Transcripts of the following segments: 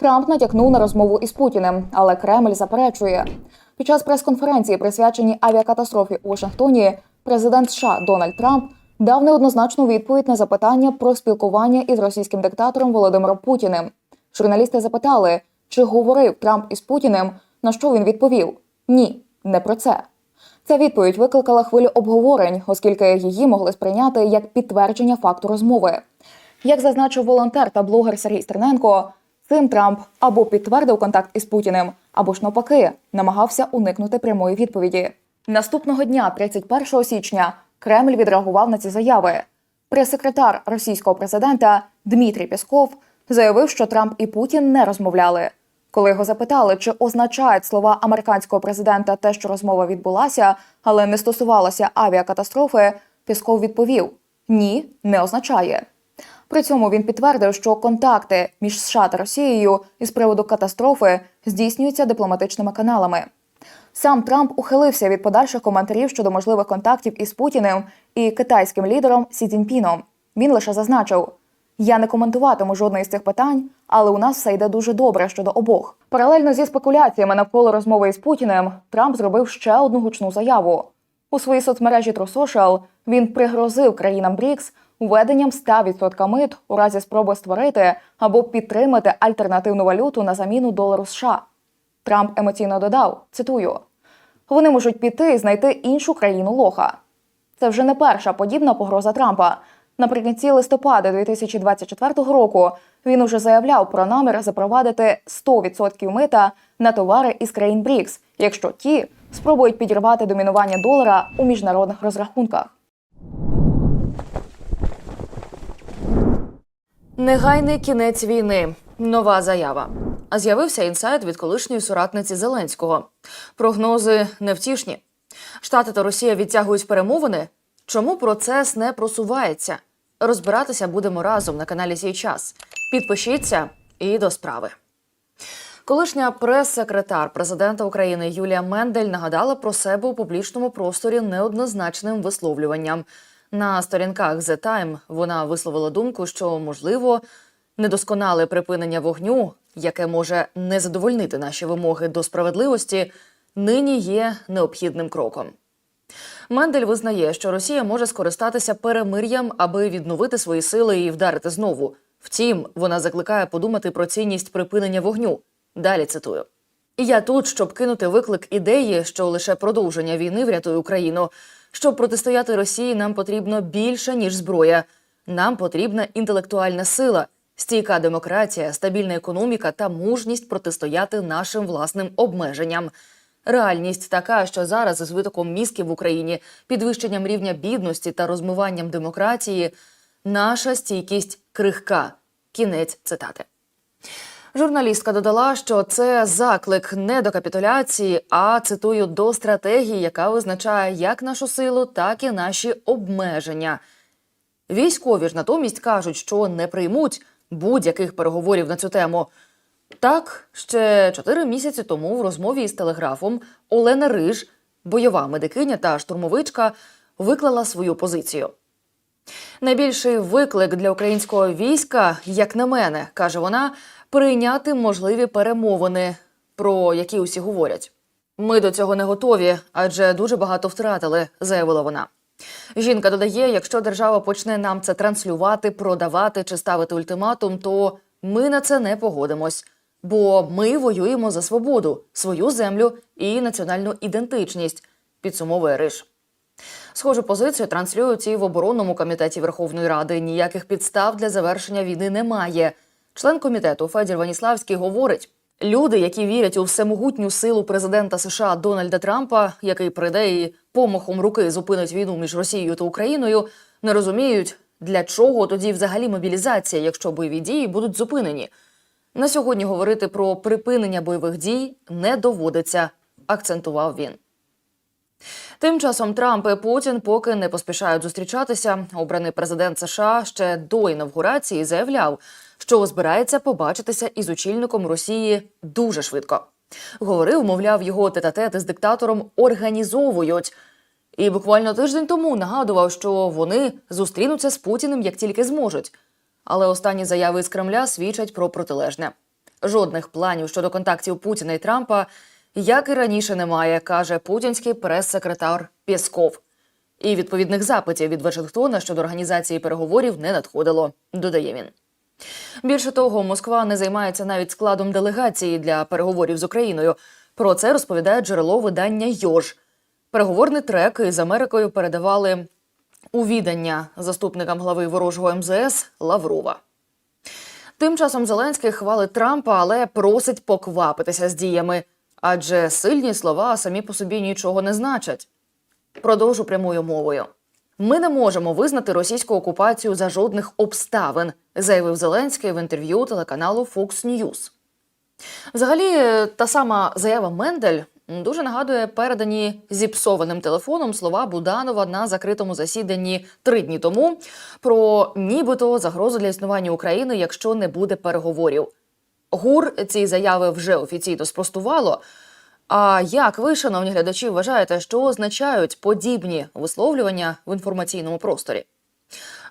Трамп натякнув на розмову із Путіним, але Кремль заперечує. Під час прес-конференції, присвяченій авіакатастрофі у Вашингтоні, президент США Дональд Трамп дав неоднозначну відповідь на запитання про спілкування із російським диктатором Володимиром Путіним. Журналісти запитали, чи говорив Трамп із Путіним, на що він відповів: Ні, не про це. Ця відповідь викликала хвилю обговорень, оскільки її могли сприйняти як підтвердження факту розмови. Як зазначив волонтер та блогер Сергій Стерненко, цим Трамп або підтвердив контакт із Путіним, або ж навпаки намагався уникнути прямої відповіді. Наступного дня, 31 січня, Кремль відреагував на ці заяви. Прес-секретар російського президента Дмитрій Пєсков заявив, що Трамп і Путін не розмовляли. Коли його запитали, чи означають слова американського президента те, що розмова відбулася, але не стосувалася авіакатастрофи, Пісков відповів: ні, не означає. При цьому він підтвердив, що контакти між США та Росією із приводу катастрофи здійснюються дипломатичними каналами. Сам Трамп ухилився від подальших коментарів щодо можливих контактів із Путіним і китайським лідером Сі Цзіньпіном. Він лише зазначив: я не коментуватиму жодне із цих питань, але у нас все йде дуже добре щодо обох. Паралельно зі спекуляціями навколо розмови із Путіним, Трамп зробив ще одну гучну заяву. У своїй соцмережі Social він пригрозив країнам БРІКС введенням 100% мит у разі спроби створити або підтримати альтернативну валюту на заміну долару США. Трамп емоційно додав: цитую: вони можуть піти і знайти іншу країну лоха. Це вже не перша подібна погроза Трампа. Наприкінці листопада 2024 року він уже заявляв про намір запровадити 100% мита на товари із країн БРІКС, якщо ті спробують підірвати домінування долара у міжнародних розрахунках. Негайний кінець війни. Нова заява. А з'явився інсайт від колишньої соратниці Зеленського. Прогнози невтішні. Штати та Росія відтягують перемовини. Чому процес не просувається? Розбиратися будемо разом на каналі «Сій час». Підпишіться і до справи. Колишня прес-секретар президента України Юлія Мендель нагадала про себе у публічному просторі неоднозначним висловлюванням. На сторінках The Time вона висловила думку, що можливо недосконале припинення вогню, яке може не задовольнити наші вимоги до справедливості, нині є необхідним кроком. Мендель визнає, що Росія може скористатися перемир'ям, аби відновити свої сили і вдарити знову. Втім, вона закликає подумати про цінність припинення вогню. Далі цитую. І я тут, щоб кинути виклик ідеї, що лише продовження війни врятує Україну. Щоб протистояти Росії, нам потрібно більше ніж зброя. Нам потрібна інтелектуальна сила, стійка демократія, стабільна економіка та мужність протистояти нашим власним обмеженням. Реальність така, що зараз з витоком мізків в Україні, підвищенням рівня бідності та розмиванням демократії, наша стійкість крихка. Кінець цитати. Журналістка додала, що це заклик не до капітуляції, а цитую до стратегії, яка визначає як нашу силу, так і наші обмеження. Військові ж натомість кажуть, що не приймуть будь-яких переговорів на цю тему. Так, ще чотири місяці тому в розмові із телеграфом Олена Риж, бойова медикиня та штурмовичка, виклала свою позицію. Найбільший виклик для українського війська, як на мене, каже вона, прийняти можливі перемовини, про які усі говорять. Ми до цього не готові, адже дуже багато втратили, заявила вона. Жінка додає: якщо держава почне нам це транслювати, продавати чи ставити ультиматум, то ми на це не погодимось. Бо ми воюємо за свободу, свою землю і національну ідентичність, підсумовує Риш. Схожу позицію транслюють і в оборонному комітеті Верховної Ради. Ніяких підстав для завершення війни немає. Член комітету Федір Ваніславський говорить: люди, які вірять у всемогутню силу президента США Дональда Трампа, який прийде і помахом руки зупинить війну між Росією та Україною, не розуміють, для чого тоді взагалі мобілізація, якщо бойові дії будуть зупинені. На сьогодні говорити про припинення бойових дій не доводиться, акцентував він. Тим часом Трамп і Путін поки не поспішають зустрічатися. Обраний президент США ще до інавгурації заявляв, що збирається побачитися із очільником Росії дуже швидко. Говорив, мовляв, його тет-а-тет з диктатором організовують. І буквально тиждень тому нагадував, що вони зустрінуться з Путіним як тільки зможуть. Але останні заяви з Кремля свідчать про протилежне. Жодних планів щодо контактів Путіна і Трампа, як і раніше, немає, каже путінський прес-секретар Пєсков. І відповідних запитів від Вашингтона щодо організації переговорів не надходило, додає він. Більше того, Москва не займається навіть складом делегації для переговорів з Україною. Про це розповідає джерело видання Йож. Переговорний трек із Америкою передавали у відання заступникам глави ворожого МЗС Лаврова. Тим часом Зеленський хвалить Трампа, але просить поквапитися з діями, адже сильні слова самі по собі нічого не значать. Продовжу прямою мовою. Ми не можемо визнати російську окупацію за жодних обставин, заявив Зеленський в інтерв'ю телеканалу Fox News. Взагалі, та сама заява Мендель дуже нагадує передані зіпсованим телефоном слова Буданова на закритому засіданні три дні тому про нібито загрозу для існування України, якщо не буде переговорів. ГУР ці заяви вже офіційно спростувало. А як ви, шановні глядачі, вважаєте, що означають подібні висловлювання в інформаційному просторі?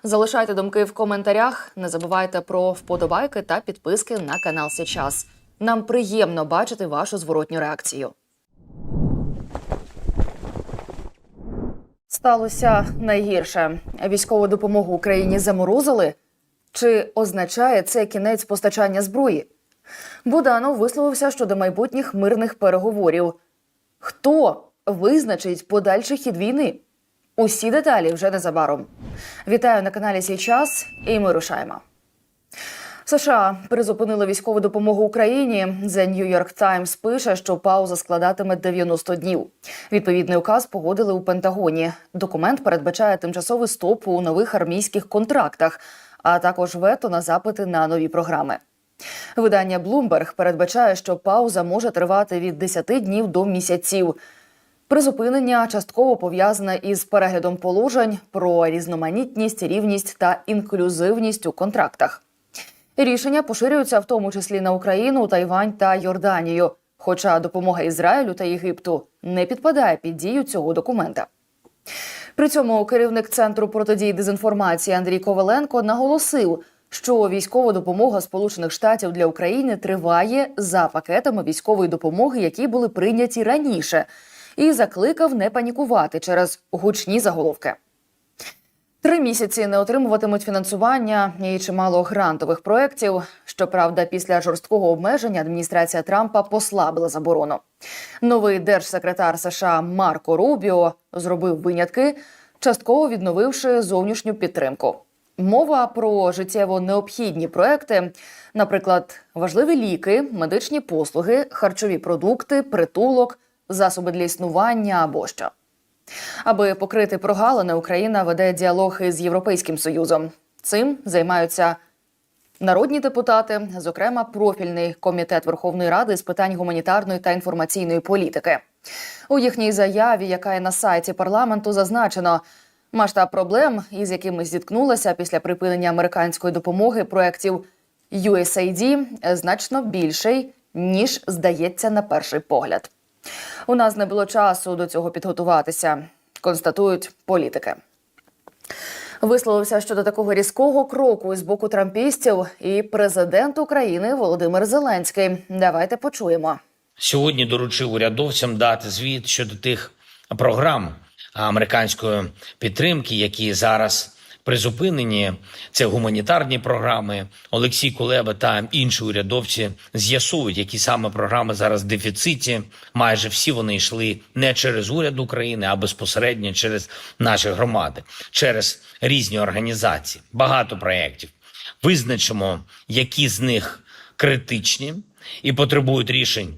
Залишайте думки в коментарях. Не забувайте про вподобайки та підписки на канал Сейчас. Нам приємно бачити вашу зворотню реакцію. Сталося найгірше. Військову допомогу Україні заморозили. Чи означає це кінець постачання зброї? Буданов висловився щодо майбутніх мирних переговорів. Хто визначить подальший хід війни? Усі деталі вже незабаром. Вітаю на каналі Січас, і ми рушаємо. США призупинили військову допомогу Україні. The New York Times пише, що пауза складатиме 90 днів. Відповідний указ погодили у Пентагоні. Документ передбачає тимчасовий стоп у нових армійських контрактах, а також вето на запити на нові програми. Видання Bloomberg передбачає, що пауза може тривати від 10 днів до місяців. Призупинення частково пов'язане із переглядом положень про різноманітність, рівність та інклюзивність у контрактах. Рішення поширюються в тому числі на Україну, Тайвань та Йорданію. Хоча допомога Ізраїлю та Єгипту не підпадає під дію цього документа. При цьому керівник центру протидії дезінформації Андрій Коваленко наголосив, що військова допомога Сполучених Штатів для України триває за пакетами військової допомоги, які були прийняті раніше, і закликав не панікувати через гучні заголовки. Три місяці не отримуватимуть фінансування і чимало грантових проєктів. Щоправда, після жорсткого обмеження адміністрація Трампа послабила заборону. Новий держсекретар США Марко Рубіо зробив винятки, частково відновивши зовнішню підтримку. Мова про життєво необхідні проекти, наприклад, важливі ліки, медичні послуги, харчові продукти, притулок, засоби для існування або що. Аби покрити прогалини, Україна веде діалог із Європейським Союзом. Цим займаються народні депутати, зокрема, профільний комітет Верховної Ради з питань гуманітарної та інформаційної політики. У їхній заяві, яка є на сайті парламенту, зазначено. Масштаб проблем, із якими зіткнулася після припинення американської допомоги проєктів USAID, значно більший ніж здається на перший погляд. У нас не було часу до цього підготуватися, констатують політики. Висловився щодо такого різкого кроку з боку трампістів і президент України Володимир Зеленський. Давайте почуємо. Сьогодні доручив урядовцям дати звіт щодо тих програм американської підтримки, які зараз призупинені. Це гуманітарні програми. Олексій Кулеба та інші урядовці з'ясують, які саме програми зараз в дефіциті. Майже всі вони йшли не через уряд України, а безпосередньо через наші громади, через різні організації. Багато проєктів. Визначимо, які з них критичні і потребують рішень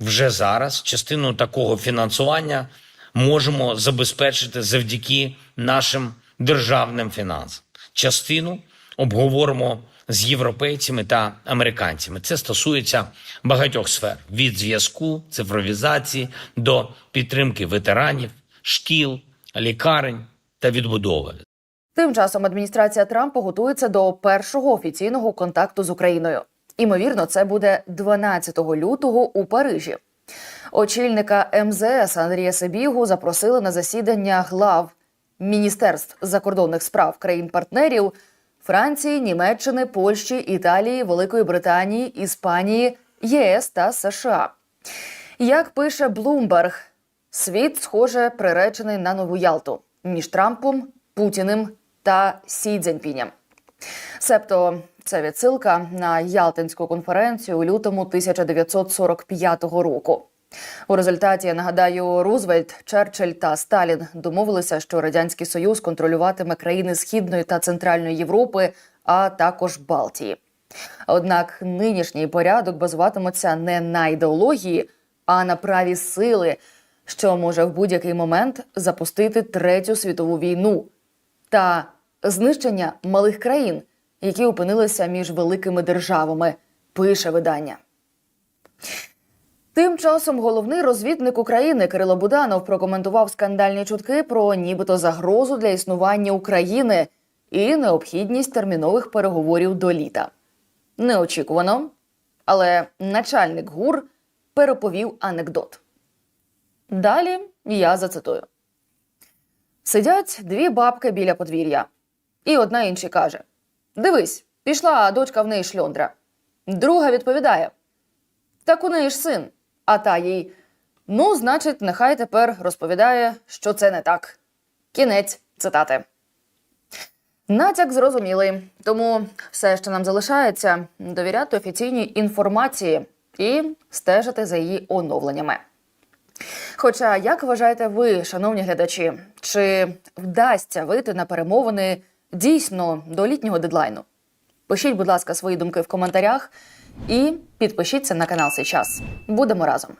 вже зараз. Частину такого фінансування можемо забезпечити завдяки нашим державним фінансам. Частину обговоримо з європейцями та американцями. Це стосується багатьох сфер: від зв'язку, цифровізації до підтримки ветеранів, шкіл, лікарень та відбудови. Тим часом адміністрація Трампа готується до першого офіційного контакту з Україною. Імовірно, це буде 12 лютого у Парижі. Очільника МЗС Андрія Сибігу запросили на засідання глав міністерств закордонних справ країн-партнерів Франції, Німеччини, Польщі, Італії, Великої Британії, Іспанії, ЄС та США. Як пише Блумберг, світ, схоже, приречений на нову Ялту між Трампом, Путіним та Сі Цзіньпінем. Себто це відсилка на Ялтинську конференцію у лютому 1945 року. У результаті я нагадаю, Рузвельт, Черчилль та Сталін домовилися, що радянський союз контролюватиме країни Східної та Центральної Європи, а також Балтії. Однак нинішній порядок базуватиметься не на ідеології, а на праві сили, що може в будь-який момент запустити третю світову війну та знищення малих країн, які опинилися між великими державами, пише видання. Тим часом головний розвідник України Кирило Буданов прокоментував скандальні чутки про нібито загрозу для існування України і необхідність термінових переговорів до літа. Неочікувано, але начальник ГУР переповів анекдот. Далі я зацитую: сидять дві бабки біля подвір'я, і одна іншій каже: Дивись, пішла дочка в неї шльондра. Друга відповідає: Так у неї ж син. А та їй: Ну, значить, нехай тепер розповідає, що це не так. Кінець цитати. Натяк зрозумілий, тому все, що нам залишається, довіряти офіційній інформації і стежити за її оновленнями. Хоча, як вважаєте ви, шановні глядачі, чи вдасться вийти на перемовини дійсно до літнього дедлайну? Пишіть, будь ласка, свої думки в коментарях і підпишіться на канал «Сейчас». Будемо разом.